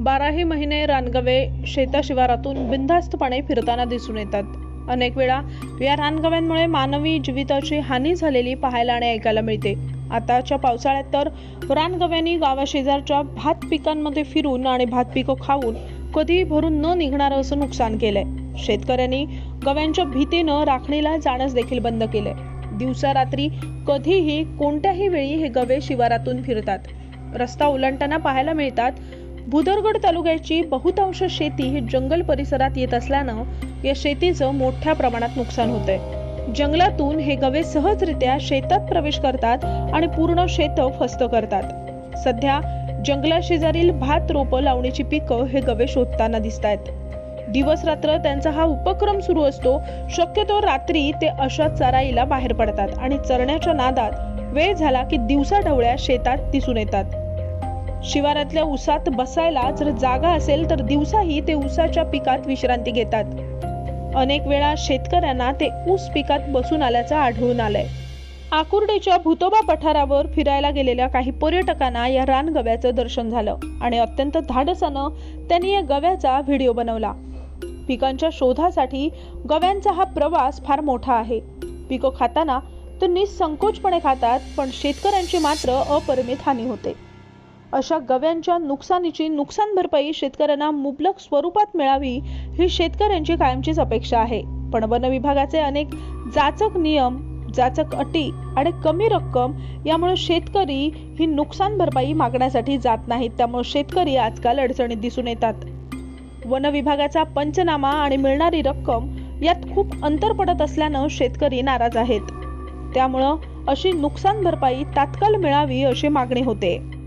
बाराही महिने रानगवे शेताशिवारातून बिनधास्तपणे फिरताना दिसून येतात. अनेक वेळा या रानगव्यांमुळे मानवी जीविताची हानी झालेली पाहायला आणि ऐकायला मिळते. आताच्या पावसाळ्यात तर रानगव्यांनी गावाशेजारच्या भात पिकांमध्ये फिरून आणि भात पिकं खाऊन कधीही भरून न निघणारं असं नुकसान केलंय. शेतकऱ्यांनी गव्यांच्या भीतीनं राखणीला जाणंच देखील बंद केलंय. दिवसा रात्री कधीही कोणत्याही वेळी हे गवे शिवारातून फिरतात. रस्ता ओलांडताना पाहायला मिळतात भुदरगड तालुक्याची बहुतांश शेती ही जंगल परिसरात येत असल्यानं या शेतीचं मोठ्या प्रमाणात नुकसान होतंय. जंगलातून हे गवे सहजरित्या शेतात प्रवेश करतात आणि पूर्ण शेत फस्त करतात. सध्या जंगलाशेजारील भात रोपं लावणीची पिकं हे गवे शोधताना दिसत आहेत दिवस रात्र त्यांचा हा उपक्रम सुरू असतो शक्यतो रात्री ते अशा चराईला बाहेर पडतात आणि चरण्याच्या नादात वेळ झाला की दिवसा ढवळ्या शेतात दिसून येतात. शिवारातल्या उसात बसायला जर जागा असेल तर दिवसाही ते उसाच्या पिकात विश्रांती घेतात. अनेक वेळा शेतकऱ्यांना ते ऊस पिकात बसून आल्याचं आढळून आलंय. आकुर्डेच्या भुतोबा पठारावर फिरायला गेलेल्या काही पर्यटकांना या रानगव्याचं दर्शन झालं आणि अत्यंत धाडसानं त्यांनी या गव्याचा व्हिडिओ बनवला. पिकांच्या शोधासाठी गव्यांचा हा प्रवास फार मोठा आहे. पिकं खाताना ते निसंकोचपणे खातात पण शेतकऱ्यांची मात्र अपरिमित हानी होते. अशा गव्यांच्या नुकसानीची नुकसान भरपाई शेतकऱ्यांना मुबलक स्वरूपात मिळावी ही शेतकऱ्यांची कायमचीच अपेक्षा आहे. पण वन विभागाचे अनेक जाचक नियम जाचक अटी आणि कमी रक्कम यामुळे शेतकरी ही नुकसान भरपाई मागण्यासाठी जात नाहीत. त्यामुळे शेतकरी आजकाल अडचणीत दिसून येतात. वन विभागाचा पंचनामा आणि मिळणारी रक्कम यात खूप अंतर पडत असल्यानं शेतकरी नाराज आहेत. त्यामुळं अशी नुकसान भरपाई तात्काळ मिळावी अशी मागणी होते.